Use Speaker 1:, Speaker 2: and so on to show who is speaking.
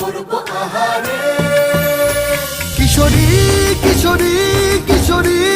Speaker 1: করব আহারে। কিশোরী কিশোরী কিশোরী।